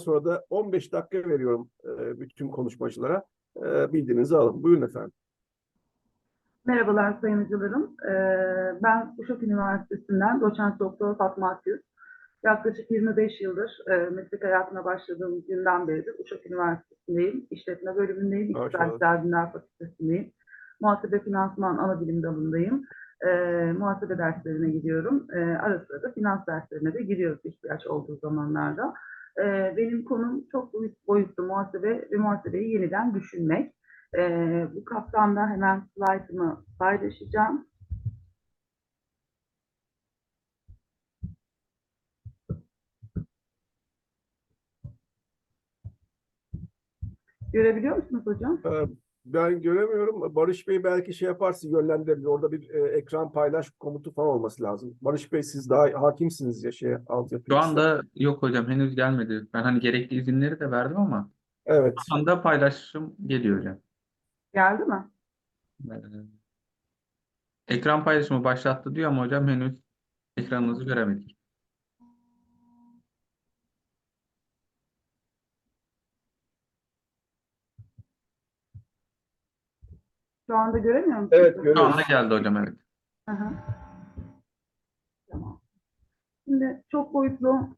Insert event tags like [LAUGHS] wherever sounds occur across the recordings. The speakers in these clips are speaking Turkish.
sonra da 15 dakika veriyorum e, bütün konuşmacılara. E, bildiğinizi alın. Buyurun efendim. Merhabalar sayın hocalarım. Ee, Ben Uşak Üniversitesi'nden doçent doktor Fatma Akyüz. Yaklaşık 25 yıldır e, meslek hayatına başladığım günden beridir Uşak Üniversitesi'ndeyim. İşletme bölümündeyim. Maşallah. İktisat Bilimler Fakültesindeyim. Muhasebe Finansman ana bilim dalındayım. Ee, muhasebe derslerine gidiyorum. Ee, ara sıra da finans derslerine de giriyoruz ihtiyaç olduğu zamanlarda. Ee, benim konum çok boyut- boyutlu muhasebe ve muhasebeyi yeniden düşünmek. Ee, bu kapsamda hemen slaytımı paylaşacağım. Görebiliyor musunuz hocam? E, ben göremiyorum. Barış Bey belki şey yaparsa yönlendirebilir. Orada bir e, ekran paylaş komutu falan olması lazım. Barış Bey siz daha hakimsiniz ya şeye altyapıya. Şu anda yok hocam henüz gelmedi. Ben hani gerekli izinleri de verdim ama Evet. şu anda paylaşım geliyor hocam. Geldi mi? Ee, ekran paylaşımı başlattı diyor ama hocam henüz ekranınızı göremedik. Şu anda göremiyor musunuz? Evet Şu görüyoruz. anda geldi hocam evet. Hı hı. Tamam. Şimdi çok boyutlu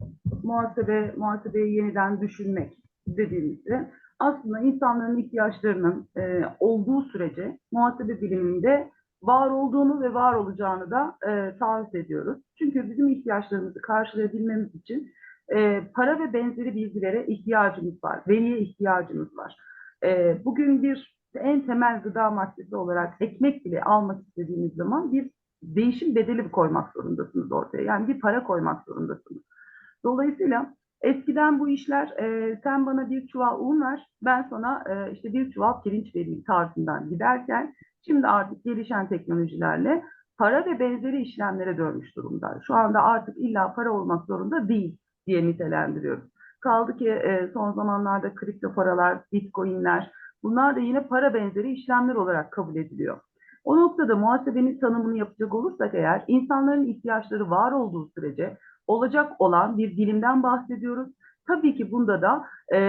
muhasebe, muhasebeyi yeniden düşünmek dediğimizde aslında insanların ihtiyaçlarının e, olduğu sürece muhasebe biliminde var olduğunu ve var olacağını da e, taahhüt ediyoruz. Çünkü bizim ihtiyaçlarımızı karşılayabilmemiz için e, para ve benzeri bilgilere ihtiyacımız var, veriye ihtiyacımız var. E, bugün bir en temel gıda maddesi olarak ekmek bile almak istediğiniz zaman bir değişim bedeli koymak zorundasınız ortaya. Yani bir para koymak zorundasınız. Dolayısıyla eskiden bu işler e, sen bana bir çuval un ver, ben sana e, işte bir çuval pirinç vereyim tarzından giderken şimdi artık gelişen teknolojilerle para ve benzeri işlemlere dönmüş durumda. Şu anda artık illa para olmak zorunda değil diye nitelendiriyoruz. Kaldı ki e, son zamanlarda kripto paralar, bitcoinler bunlar da yine para benzeri işlemler olarak kabul ediliyor. O noktada muhasebenin tanımını yapacak olursak eğer insanların ihtiyaçları var olduğu sürece olacak olan bir dilimden bahsediyoruz. Tabii ki bunda da e,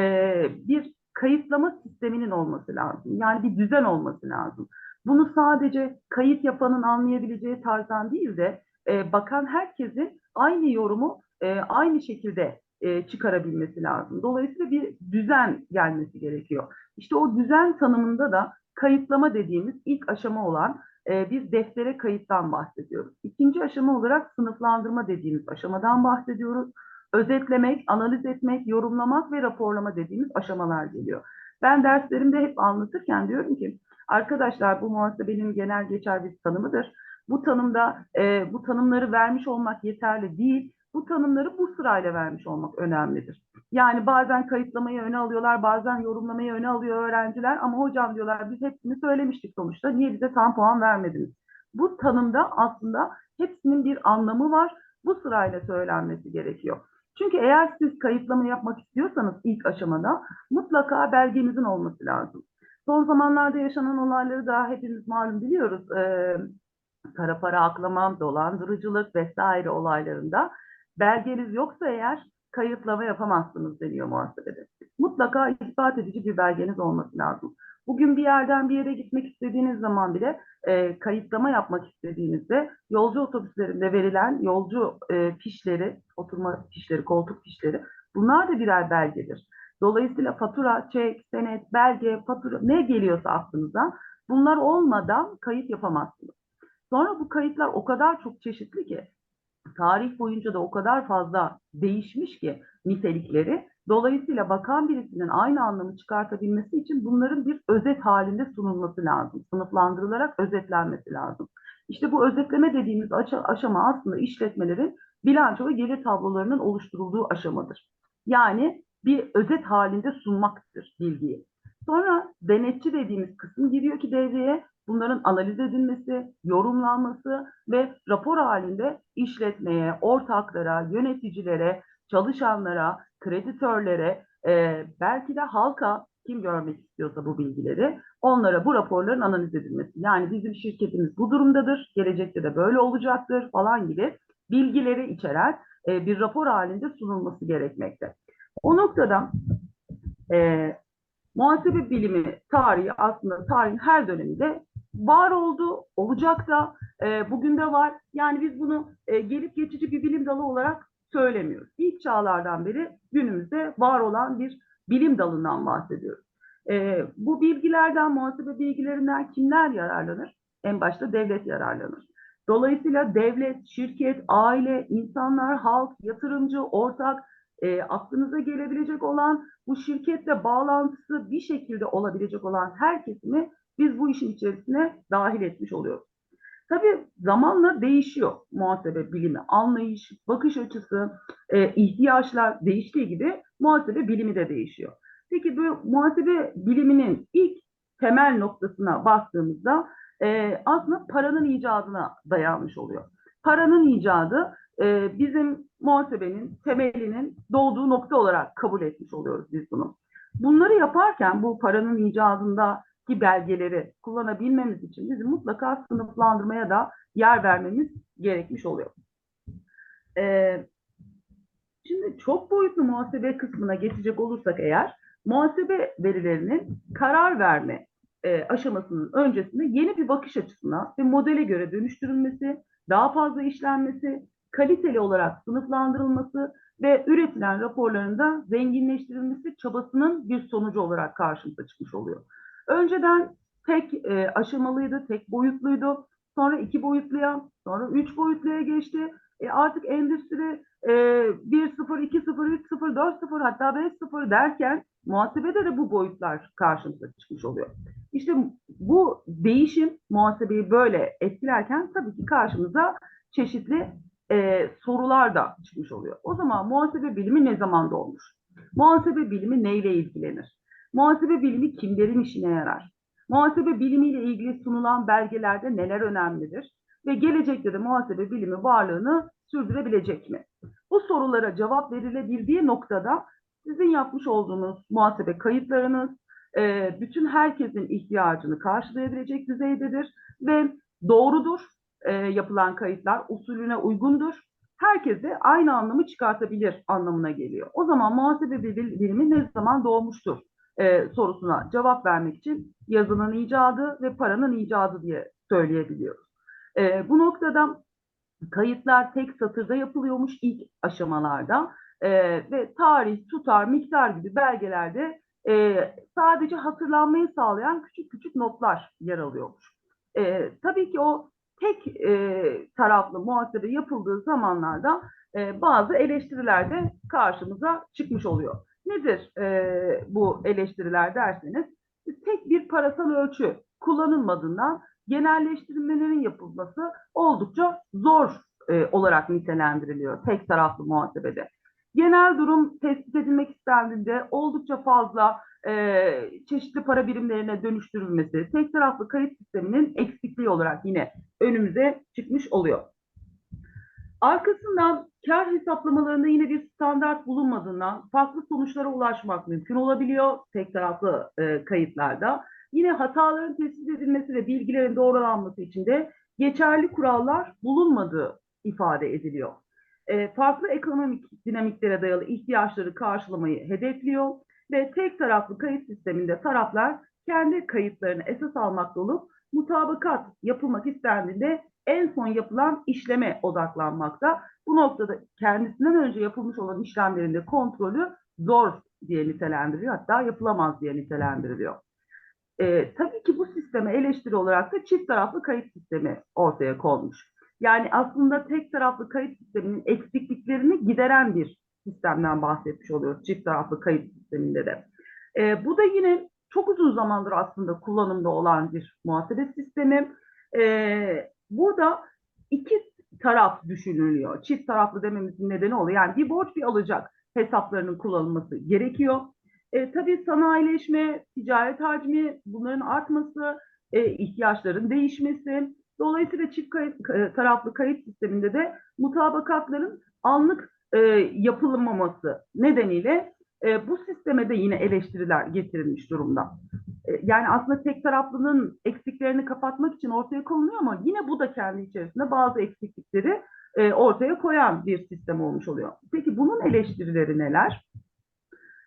bir kayıtlama sisteminin olması lazım. Yani bir düzen olması lazım. Bunu sadece kayıt yapanın anlayabileceği tarzdan değil de e, bakan herkesin aynı yorumu e, aynı şekilde e, çıkarabilmesi lazım. Dolayısıyla bir düzen gelmesi gerekiyor. İşte o düzen tanımında da kayıtlama dediğimiz ilk aşama olan e, bir deftere kayıttan bahsediyoruz. İkinci aşama olarak sınıflandırma dediğimiz aşamadan bahsediyoruz. Özetlemek, analiz etmek, yorumlamak ve raporlama dediğimiz aşamalar geliyor. Ben derslerimde hep anlatırken diyorum ki arkadaşlar bu muhasebenin genel geçer bir tanımıdır. Bu tanımda e, bu tanımları vermiş olmak yeterli değil. Bu tanımları bu sırayla vermiş olmak önemlidir. Yani bazen kayıtlamayı öne alıyorlar, bazen yorumlamayı öne alıyor öğrenciler ama hocam diyorlar biz hepsini söylemiştik sonuçta. Niye bize tam puan vermediniz? Bu tanımda aslında hepsinin bir anlamı var. Bu sırayla söylenmesi gerekiyor. Çünkü eğer siz kayıtlama yapmak istiyorsanız ilk aşamada mutlaka belgenizin olması lazım. Son zamanlarda yaşanan olayları da hepimiz malum biliyoruz. Ee, kara para aklama, dolandırıcılık vesaire olaylarında belgeniz yoksa eğer kayıtlama yapamazsınız deniyor muhasebede. Mutlaka ispat edici bir belgeniz olması lazım. Bugün bir yerden bir yere gitmek istediğiniz zaman bile e, kayıtlama yapmak istediğinizde yolcu otobüslerinde verilen yolcu e, fişleri, oturma fişleri, koltuk fişleri bunlar da birer belgedir. Dolayısıyla fatura, çek, senet, belge, fatura ne geliyorsa aklınıza bunlar olmadan kayıt yapamazsınız. Sonra bu kayıtlar o kadar çok çeşitli ki tarih boyunca da o kadar fazla değişmiş ki nitelikleri. Dolayısıyla bakan birisinin aynı anlamı çıkartabilmesi için bunların bir özet halinde sunulması lazım. Sınıflandırılarak özetlenmesi lazım. İşte bu özetleme dediğimiz aşa- aşama aslında işletmelerin bilanço ve gelir tablolarının oluşturulduğu aşamadır. Yani bir özet halinde sunmaktır bilgiyi. Sonra denetçi dediğimiz kısım giriyor ki devreye bunların analiz edilmesi, yorumlanması ve rapor halinde işletmeye, ortaklara, yöneticilere, çalışanlara, kreditörlere, e, belki de halka kim görmek istiyorsa bu bilgileri onlara bu raporların analiz edilmesi. Yani bizim şirketimiz bu durumdadır, gelecekte de böyle olacaktır falan gibi bilgileri içeren e, bir rapor halinde sunulması gerekmekte. O noktada e, muhasebe bilimi tarihi aslında tarihin her döneminde var oldu, olacak da e, bugün de var. Yani biz bunu e, gelip geçici bir bilim dalı olarak söylemiyoruz. İlk çağlardan beri günümüzde var olan bir bilim dalından bahsediyoruz. E, bu bilgilerden, muhasebe bilgilerinden kimler yararlanır? En başta devlet yararlanır. Dolayısıyla devlet, şirket, aile, insanlar, halk, yatırımcı, ortak, e, aklınıza gelebilecek olan bu şirketle bağlantısı bir şekilde olabilecek olan her kesimi biz bu işin içerisine dahil etmiş oluyoruz. Tabii zamanla değişiyor muhasebe bilimi, anlayış, bakış açısı, e, ihtiyaçlar değiştiği gibi muhasebe bilimi de değişiyor. Peki bu muhasebe biliminin ilk temel noktasına baktığımızda e, aslında paranın icadına dayanmış oluyor. Paranın icadı e, bizim muhasebenin temelinin doğduğu nokta olarak kabul etmiş oluyoruz biz bunu. Bunları yaparken bu paranın icadındaki belgeleri kullanabilmemiz için bizim mutlaka sınıflandırmaya da yer vermemiz gerekmiş oluyor. Ee, şimdi çok boyutlu muhasebe kısmına geçecek olursak eğer, muhasebe verilerinin karar verme e, aşamasının öncesinde yeni bir bakış açısına ve modele göre dönüştürülmesi, daha fazla işlenmesi, kaliteli olarak sınıflandırılması ve üretilen raporların da zenginleştirilmesi çabasının bir sonucu olarak karşımıza çıkmış oluyor. Önceden tek e, aşamalıydı, tek boyutluydu. Sonra iki boyutluya, sonra üç boyutluya geçti. E, artık endüstri e, 1-0, 2-0, 3-0, 4-0 hatta 5-0 derken muhasebede de bu boyutlar karşımıza çıkmış oluyor. İşte bu değişim muhasebeyi böyle etkilerken tabii ki karşımıza çeşitli e, sorular da çıkmış oluyor. O zaman muhasebe bilimi ne zaman doğmuş? Muhasebe bilimi neyle ilgilenir? Muhasebe bilimi kimlerin işine yarar? Muhasebe bilimiyle ilgili sunulan belgelerde neler önemlidir? Ve gelecekte de muhasebe bilimi varlığını sürdürebilecek mi? Bu sorulara cevap verilebildiği noktada sizin yapmış olduğunuz muhasebe kayıtlarınız e, bütün herkesin ihtiyacını karşılayabilecek düzeydedir ve doğrudur e, yapılan kayıtlar usulüne uygundur. Herkes aynı anlamı çıkartabilir anlamına geliyor. O zaman muhasebe bil- bilimi ne zaman doğmuştur e, sorusuna cevap vermek için yazının icadı ve paranın icadı diye söyleyebiliyoruz. E, bu noktada kayıtlar tek satırda yapılıyormuş ilk aşamalarda E, ve tarih, tutar, miktar gibi belgelerde e, sadece hatırlanmayı sağlayan küçük küçük notlar yer alıyormuş. E, tabii ki o tek e, taraflı muhasebe yapıldığı zamanlarda e, bazı eleştiriler de karşımıza çıkmış oluyor. Nedir e, bu eleştiriler derseniz, tek bir parasal ölçü kullanılmadığından genelleştirmelerin yapılması oldukça zor e, olarak nitelendiriliyor tek taraflı muhasebede. Genel durum tespit edilmek istendiğinde oldukça fazla e, çeşitli para birimlerine dönüştürülmesi, tek taraflı kayıt sisteminin eksikliği olarak yine önümüze çıkmış oluyor. Arkasından kar hesaplamalarında yine bir standart bulunmadığından farklı sonuçlara ulaşmak mümkün olabiliyor tek taraflı e, kayıtlarda. Yine hataların tespit edilmesi ve bilgilerin doğrulanması için de geçerli kurallar bulunmadığı ifade ediliyor. E, farklı ekonomik dinamiklere dayalı ihtiyaçları karşılamayı hedefliyor ve tek taraflı kayıt sisteminde taraflar kendi kayıtlarını esas almakta olup mutabakat yapılmak istendiğinde en son yapılan işleme odaklanmakta. Bu noktada kendisinden önce yapılmış olan işlemlerin de kontrolü zor diye nitelendiriliyor. Hatta yapılamaz diye nitelendiriliyor. Ee, tabii ki bu sisteme eleştiri olarak da çift taraflı kayıt sistemi ortaya konmuş. Yani aslında tek taraflı kayıt sisteminin eksikliklerini gideren bir sistemden bahsetmiş oluyoruz çift taraflı kayıt sisteminde de. Ee, bu da yine çok uzun zamandır aslında kullanımda olan bir muhasebe sistemi. Ee, burada iki taraf düşünülüyor. Çift taraflı dememizin nedeni oluyor. Yani bir borç bir alacak hesaplarının kullanılması gerekiyor. E, tabii sanayileşme, ticaret hacmi, bunların artması, e, ihtiyaçların değişmesi. Dolayısıyla çift kayıt, e, taraflı kayıt sisteminde de mutabakatların anlık e, yapılmaması nedeniyle e, bu sisteme de yine eleştiriler getirilmiş durumda. E, yani aslında tek taraflının eksiklerini kapatmak için ortaya konuluyor ama yine bu da kendi içerisinde bazı eksiklikleri e, ortaya koyan bir sistem olmuş oluyor. Peki bunun eleştirileri neler?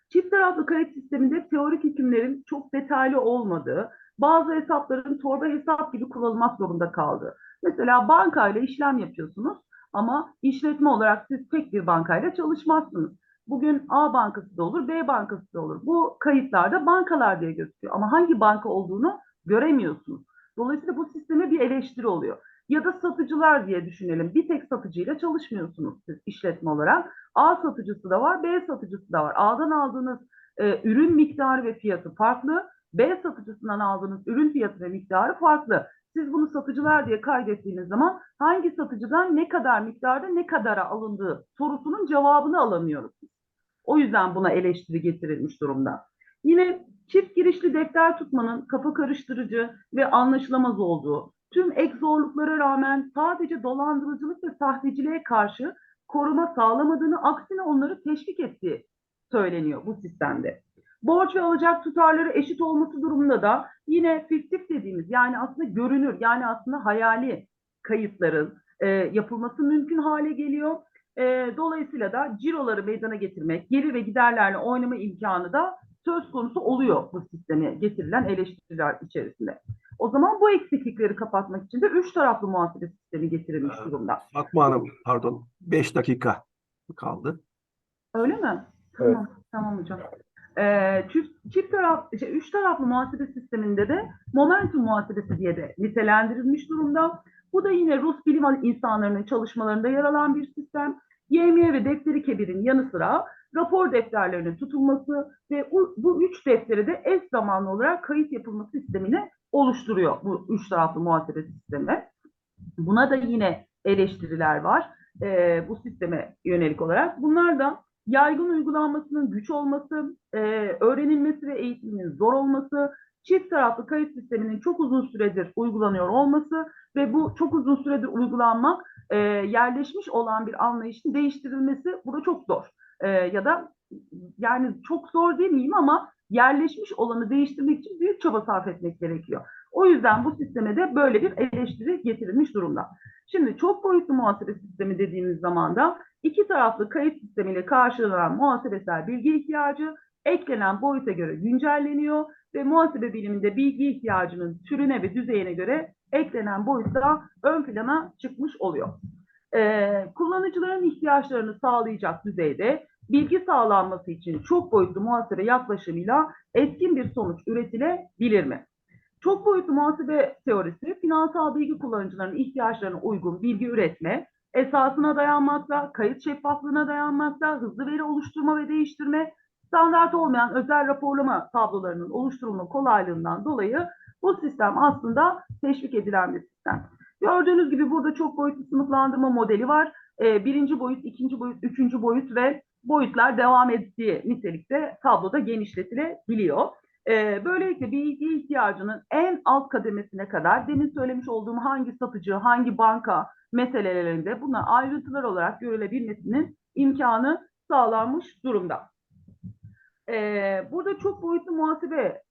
Çift taraflı kayıt sisteminde teorik hükümlerin çok detaylı olmadığı, bazı hesapların torba hesap gibi kullanılmak zorunda kaldığı. Mesela bankayla işlem yapıyorsunuz ama işletme olarak siz tek bir bankayla çalışmazsınız. Bugün A bankası da olur, B bankası da olur. Bu kayıtlarda bankalar diye gözüküyor ama hangi banka olduğunu göremiyorsunuz. Dolayısıyla bu sisteme bir eleştiri oluyor. Ya da satıcılar diye düşünelim. Bir tek satıcıyla çalışmıyorsunuz siz işletme olarak. A satıcısı da var, B satıcısı da var. A'dan aldığınız e, ürün miktarı ve fiyatı farklı. B satıcısından aldığınız ürün fiyatı ve miktarı farklı. Siz bunu satıcılar diye kaydettiğiniz zaman hangi satıcıdan ne kadar miktarda ne kadara alındığı sorusunun cevabını alamıyoruz. O yüzden buna eleştiri getirilmiş durumda. Yine çift girişli defter tutmanın kafa karıştırıcı ve anlaşılamaz olduğu, tüm ek zorluklara rağmen sadece dolandırıcılık ve sahteciliğe karşı koruma sağlamadığını, aksine onları teşvik ettiği söyleniyor bu sistemde. Borç ve alacak tutarları eşit olması durumunda da yine fiktif dediğimiz yani aslında görünür yani aslında hayali kayıtların e, yapılması mümkün hale geliyor. E, dolayısıyla da ciroları meydana getirmek, gelir ve giderlerle oynama imkanı da söz konusu oluyor bu sisteme getirilen eleştiriler içerisinde. O zaman bu eksiklikleri kapatmak için de üç taraflı muhasebe sistemi getirilmiş Evet. durumda. Fatma Hanım pardon 5 dakika kaldı. Öyle mi? Evet. Tamam, tamam hocam. Ee, çift, çift taraf, şey, üç taraflı muhasebe sisteminde de momentum muhasebesi diye de nitelendirilmiş durumda. Bu da yine Rus bilim insanlarının çalışmalarında yer alan bir sistem. YMY ve defteri kebirin yanı sıra rapor defterlerinin tutulması ve bu, üç defteri de eş zamanlı olarak kayıt yapılması sistemini oluşturuyor bu üç taraflı muhasebe sistemi. Buna da yine eleştiriler var e, bu sisteme yönelik olarak. Bunlar da yaygın uygulanmasının güç olması, e, öğrenilmesi ve eğitiminin zor olması, çift taraflı kayıt sisteminin çok uzun süredir uygulanıyor olması ve bu çok uzun süredir uygulanmak e, yerleşmiş olan bir anlayışın değiştirilmesi bu da çok zor. E, ya da yani çok zor demeyeyim ama yerleşmiş olanı değiştirmek için büyük çaba sarf etmek gerekiyor. O yüzden bu sisteme de böyle bir eleştiri getirilmiş durumda. Şimdi çok boyutlu muhasebe sistemi dediğimiz zaman da iki taraflı kayıt sistemiyle karşılanan muhasebesel bilgi ihtiyacı eklenen boyuta göre güncelleniyor ve muhasebe biliminde bilgi ihtiyacının türüne ve düzeyine göre eklenen boyut da ön plana çıkmış oluyor. Ee, kullanıcıların ihtiyaçlarını sağlayacak düzeyde bilgi sağlanması için çok boyutlu muhasebe yaklaşımıyla etkin bir sonuç üretilebilir mi? Çok boyutlu muhasebe teorisi finansal bilgi kullanıcılarının ihtiyaçlarına uygun bilgi üretme, esasına dayanmakta, kayıt şeffaflığına dayanmakta, hızlı veri oluşturma ve değiştirme, standart olmayan özel raporlama tablolarının oluşturulma kolaylığından dolayı bu sistem aslında teşvik edilen bir sistem. Gördüğünüz gibi burada çok boyutlu sınıflandırma modeli var. Ee, birinci boyut, ikinci boyut, üçüncü boyut ve boyutlar devam ettiği nitelikte tabloda genişletilebiliyor. Ee, böylelikle bilgi ihtiyacının en alt kademesine kadar demin söylemiş olduğum hangi satıcı, hangi banka meselelerinde bunlar ayrıntılar olarak görülebilmesinin imkanı sağlanmış durumda. Ee, burada çok boyutlu muhasebe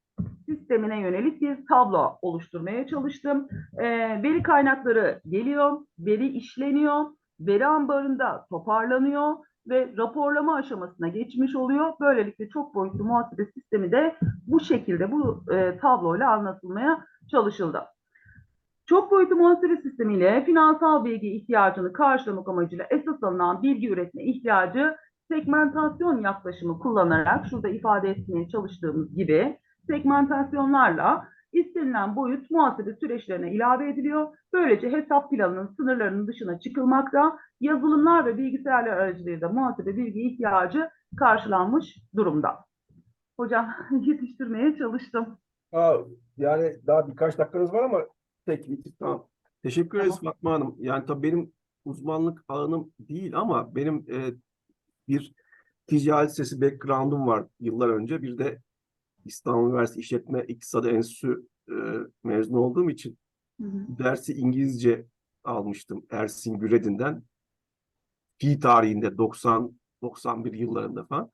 sistemine yönelik bir tablo oluşturmaya çalıştım. Ee, veri kaynakları geliyor, veri işleniyor, veri ambarında toparlanıyor ve raporlama aşamasına geçmiş oluyor. Böylelikle çok boyutlu muhasebe sistemi de bu şekilde bu e, tabloyla anlatılmaya çalışıldı. Çok boyutlu muhasebe sistemiyle finansal bilgi ihtiyacını karşılamak amacıyla esas alınan bilgi üretme ihtiyacı segmentasyon yaklaşımı kullanarak şurada ifade etmeye çalıştığımız gibi segmentasyonlarla istenilen boyut muhasebe süreçlerine ilave ediliyor. Böylece hesap planının sınırlarının dışına çıkılmakta, yazılımlar ve bilgisayarlar aracılığıyla muhasebe bilgi ihtiyacı karşılanmış durumda. Hocam [LAUGHS] yetiştirmeye çalıştım. Aa, yani daha birkaç dakikanız var ama tek bitir. Tamam. Teşekkür ederiz Tamam. Fatma Hanım. Yani tabii benim uzmanlık alanım değil ama benim e, bir ticaret sesi background'um var yıllar önce. Bir de İstanbul Üniversitesi İşletme İktisadi Enstitüsü e, mezun olduğum için Hı hı. dersi İngilizce almıştım Ersin Güredin'den. Pi tarihinde 90 91 yıllarında falan.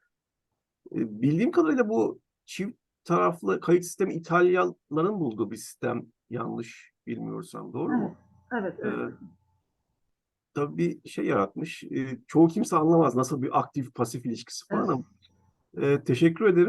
E, bildiğim kadarıyla bu çift taraflı kayıt sistemi İtalyanların bulduğu bir sistem yanlış bilmiyorsam doğru mu? Evet, evet. Ee, tabii bir şey yaratmış. Ee, çoğu kimse anlamaz nasıl bir aktif pasif ilişkisi falan ama E, teşekkür ederim.